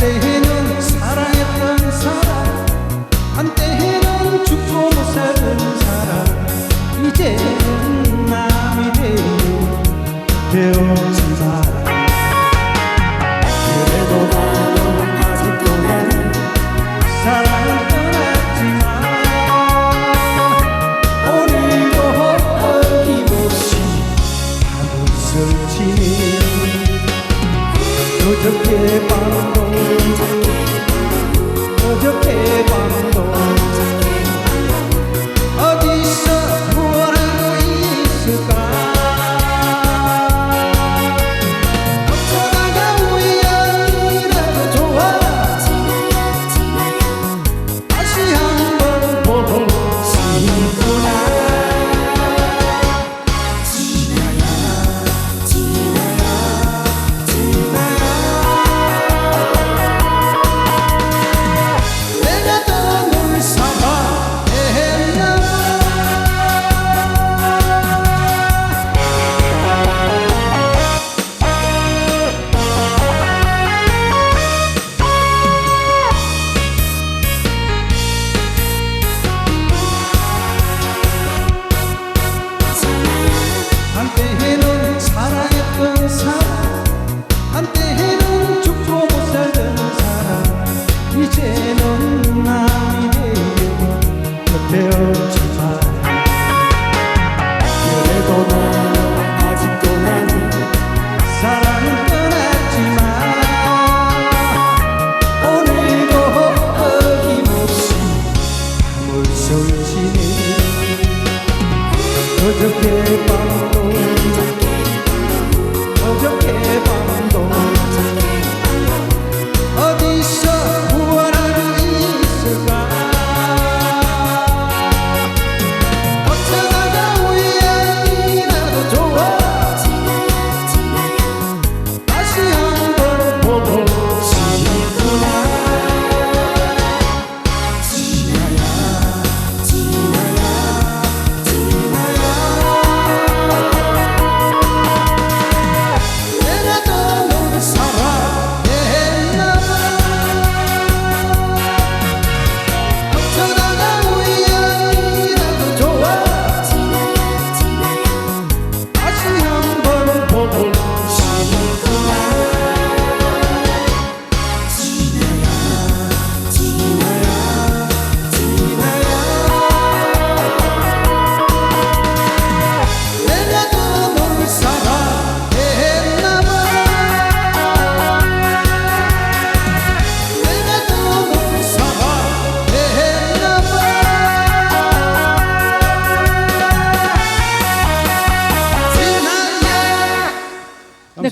한때는 사랑했던 사람 한때는 죽고 못 살던 사람 이제는 남이 되어 되어진 사람. 그래도 나는 아직도 나는 사랑을 떠났지만 오늘도 어김없이 밤을 설치니 特别麻烦。 한때는 사랑했던 사람 한때는 죽고 못 살던 사람 이제는 나이 되어 곁에 없지만 그래도 넌 아직도 나는 사랑을 떠났지만 오늘도 어김없이 물소리 지내 어저께 밤도